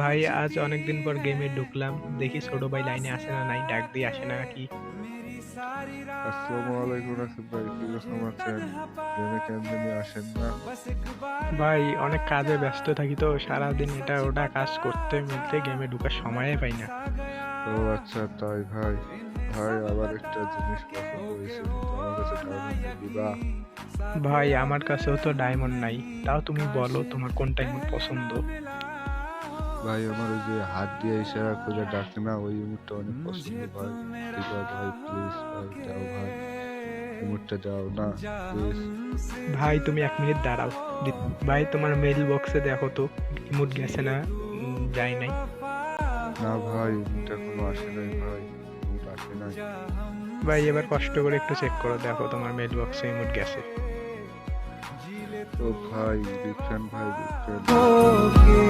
ভাই আজ অনেকদিন পর গেমে ঢুকলাম। দেখি ছোট ভাই লাইনে আসে না নাই ডাক দিয়ে আসে না নাকি আসসালামু আলাইকুম রাসিফ ভাই কি রকম আছেন? গেমে কেন জানি আসেন না? ভাই অনেক কাজে ব্যস্ত থাকি তো সারাদিন এটা ওটা কাজ করতে মিলতে গেমে ঢুকার সময়ই পাই না। ও আচ্ছা তাই ভাই। ভাই আবার একটা জিনিস পছন্দ হয়েছে কিন্তু কাছে ডায়মন্ড দিবা। ভাই আমার কাছেও তো ডায়মন্ড নাই। তাও তুমি বলো তোমার কোন ডায়মন্ড পছন্দ? ভাই আমার ওই যে হাত দিয়ে ইশারা করে ডাকে না ওই ইমুটটা অনেক পছন্দ ভাই দিবা ভাই প্লিজ ভাই দাও ভাই। ইমুটটা দাও না প্লিজ ভাই তুমি এক মিনিট দাঁড়াও। ভাই তোমার মেইল বক্সে দেখো তো ইমোট গেছে না যায় নাই। না ভাই ইমুট কোনো আসে নাই ভাই ইমুট আসে নাই। ভাই এবার কষ্ট করে একটু চেক করো দেখো তোমার মেইল বক্সে ইমোট গেছে। ও ভাই বিজ্ঞান ভাই होके